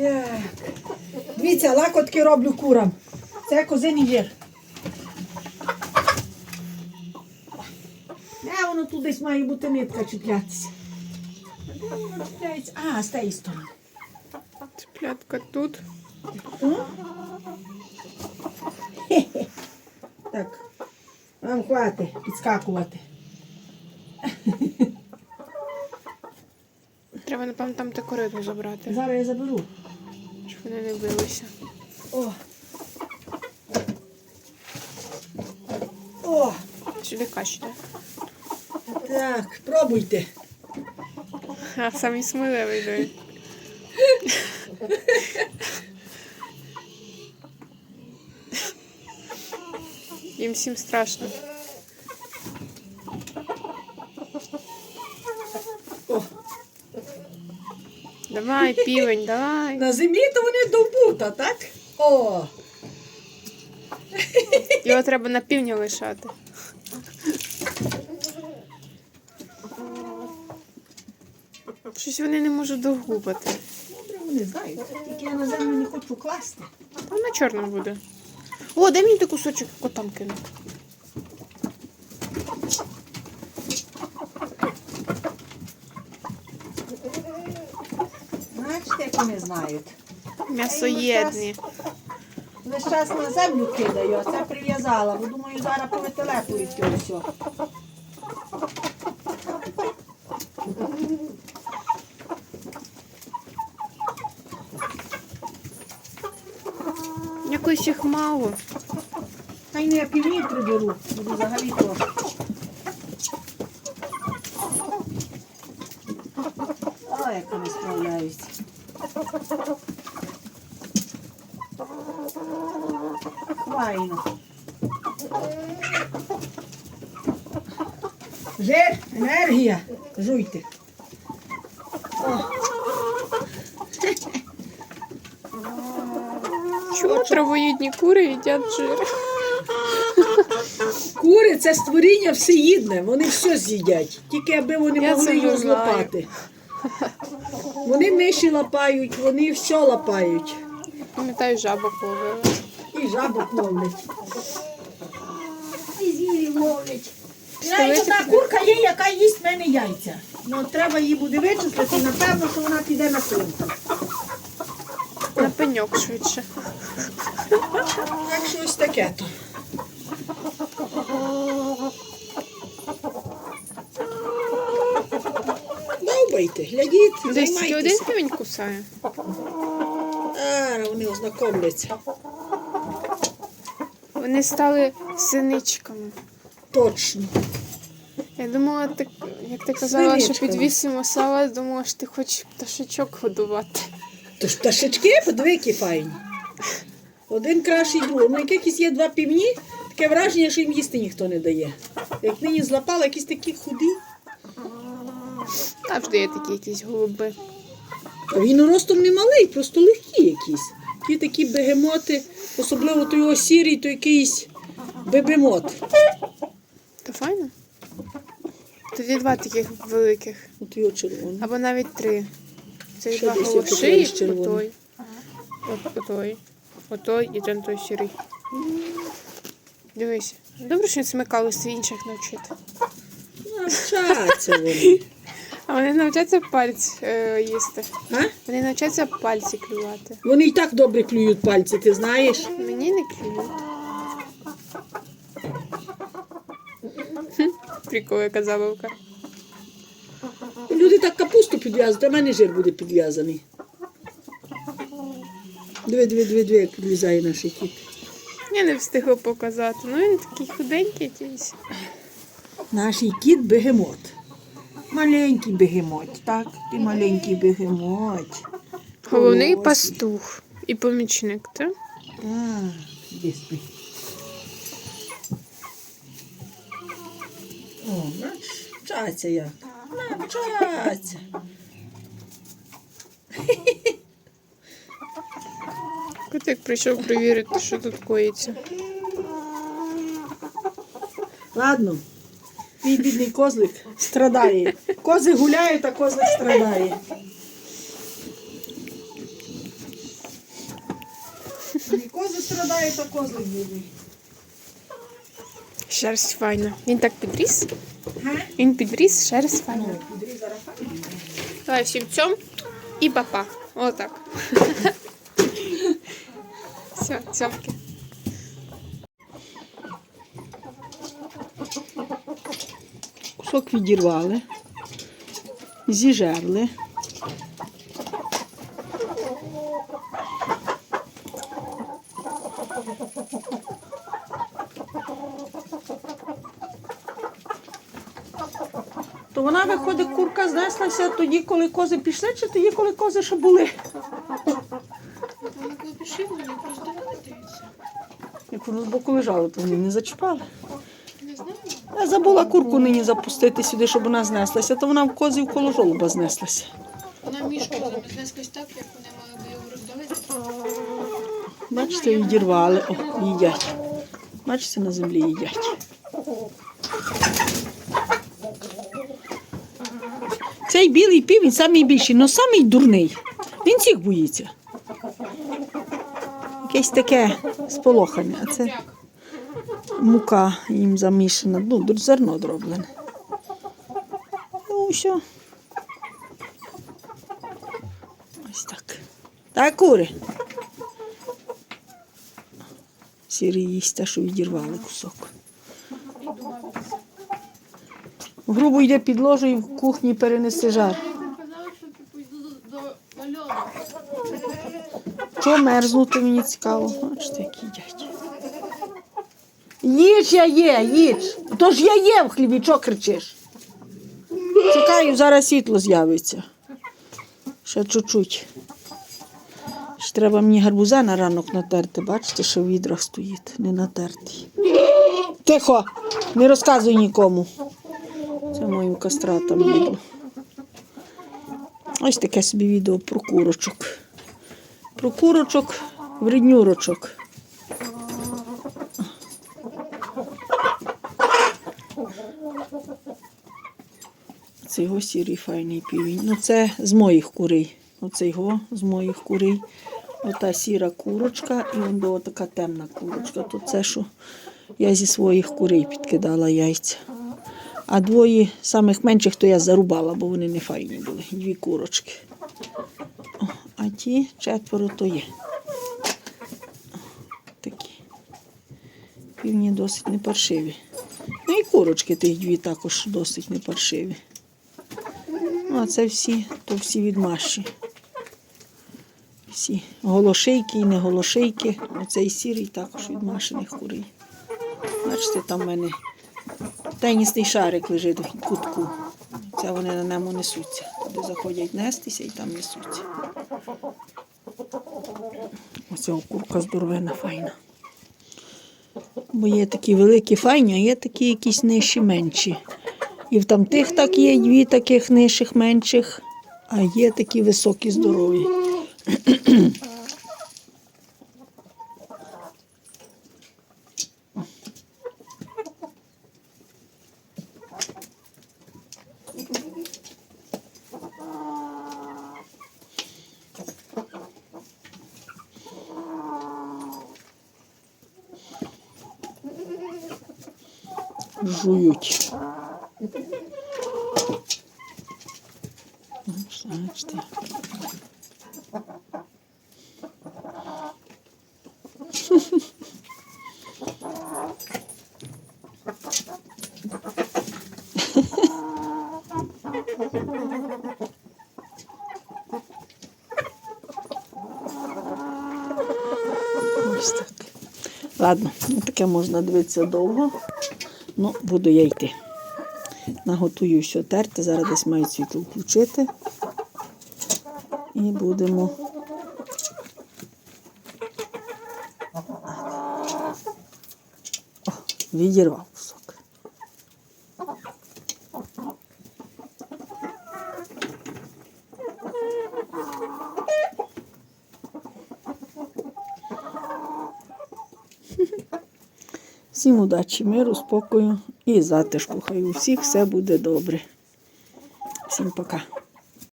Так. Дивіться, лакотки роблю курам. Це козиний жир. Де воно тут десь має бути нитка чіплятися? Де воно чіпляється? А, з тієї сторони. Цеплятка тут. Так, вам хватить підскакувати. Треба, напевно, там те корито забрати, Зараз я заберу. Не билися. О. О, Сюди качте. так, пробуйте. А самі сміливий той. Їм всім страшно. О, Давай, півень, давай. на землі то вони довбута, так? О, Його треба на півня лишати. Щось вони не можуть догубати. добре, вони знають. Тільки я на землю не хочу класти. Та на чорно буде. О, дай мені той кусочок котам кину. Бачите, як вони знають. М'ясоєдні. Весь час на землю кидаю, а це прив'язала, бо думаю, зараз повителепують цього все. Якось їх мало. Та й не я півні приберу, буду взагалі то. О, як вони справляються. Файно. Жир, енергія. Жуйте. Чому травоїдні кури їдять жир? Кури це створіння всеїдне, вони все з'їдять. Тільки аби вони Я могли це його не знаю. злопати. Вони миші лапають, вони все лапають. Пам'ятаю, жабок ловила. І жабок ловлять. І звірів ловлять. Навіть одна курка є, яка їсть в мене яйця. Ну, треба її буде вичислити, напевно, що вона піде на клинку. На пеньок швидше. Так що ось таке то. Глядіть, Десь тільки один займайтеся. півень кусає. А, вони ознакомляться. Вони стали синичками. Точно. Я думала, ти, як ти казала, що Свиничками. під вісім сала, думала, що ти хочеш пташечок годувати. То ж пташечки, подиви, які файні. Один кращий другий. Ну, як якісь є два півні, таке враження, що їм їсти ніхто не дає. Як нині злапала, якісь такі худі. Завжди є такі якісь голуби. Він ростом не малий, просто легкі якісь. Ті такі бегемоти, особливо той його сірий, то якийсь бебемот. То файно? Тоді два таких великих. От його червоний. Або навіть три. Це Ще два десь є червоний. отой. От, отой. Отой і ten той сірий. Дивись. Добре, що смикалися інших навчити. Навчаться вони. А вони навчаться пальці е, їсти. А? Вони навчаться пальці клювати. Вони і так добре клюють пальці, ти знаєш? Мені не клюють. Прикол, яка забавка. Люди так капусту підв'язують, а в мене жир буде підв'язаний. Диви, диви, диви, диви, як підлізає наш кіт. Я не встигла показати. Ну він такий худенький якийсь. Наш кіт бегемот. Маленький бегемот, так? Ти маленький бегемот. Головний Ось. пастух і помічник, так? А, де спи? О, бачиш, вчаться як. Навчаться. Котик прийшов перевірити, що тут коїться. Ладно. Мій бідний козлик страдає. Кози гуляють, а козлик страдає. кози страдають, а козли бідні. Шерсть файна. Він так підріс. Він підріс, шерсть файна. Ну. Давай всім цьом і папа. Отак. Все, цьомки. Кусок відірвали, зіжерли. То вона виходить, курка знеслася тоді, коли кози пішли, чи тоді, коли кози ще були? Вони коли пішли, вони просто вилетаються. Як воно збоку лежало, то вони не зачіпали. Забула курку нині запустити сюди, щоб вона знеслася, то вона в козі в коло жолоба знеслася. Вона мішку занеслась так, як вони мали би його роздавити. Бачите, відірвали, о, їдять. Бачите, на землі їдять. Цей білий півень самий більший, але самий дурний. Він всіх боїться. Якесь таке сполохане, а це? Мука їм замішана, ну, зерно дроблене. Ну, все. Ось так. Так, кури. Сірий їсть те, що відірвали кусок. Грубо йде під ложу і в кухні перенесе жар. що. Чого мерзнути, мені цікаво. Бачите. Їж я є, їж. То ж я є в хлібі, чого кричиш? Чекаю, зараз світло з'явиться. Ще чуть-чуть. Ще треба мені гарбуза на ранок натерти. Бачите, що в відрах стоїть, не натертий. Тихо, не розказуй нікому. Це моїм кастратам їду. Ось таке собі відео про курочок. Про курочок, вреднюрочок. Це його сірий файний півень. Ну це з моїх курей. Оце його з моїх курей. Ота сіра курочка і он така темна курочка. То це, що я зі своїх курей підкидала яйця. А двоє самих менших то я зарубала, бо вони не файні були. Дві курочки. О, а ті четверо то є. Такі. Півні досить не паршиві. Ну і курочки тих дві також досить не паршиві. Ну, а це всі, то всі від Маші. Всі голошейки і не голошейки. Оцей сірий також від Машиних курей. Бачите, там в мене тенісний шарик лежить в кутку. Це вони на ньому несуться. Туди заходять нестися і там несуться. Оця курка здоровена, файна. Бо є такі великі файні, а є такі якісь нижчі менші. І в тамтих так є дві таких нижчих менших, а є такі високі здорові. Жують. Бачите. Ось так. Ладно, таке можна дивитися довго. Ну, буду я йти. Наготую все терти. Зараз десь маю світло включити. І будемо. О, відірвав кусок. Всім удачі, миру, спокою і затишку. Хай у всіх все буде добре. Всім пока.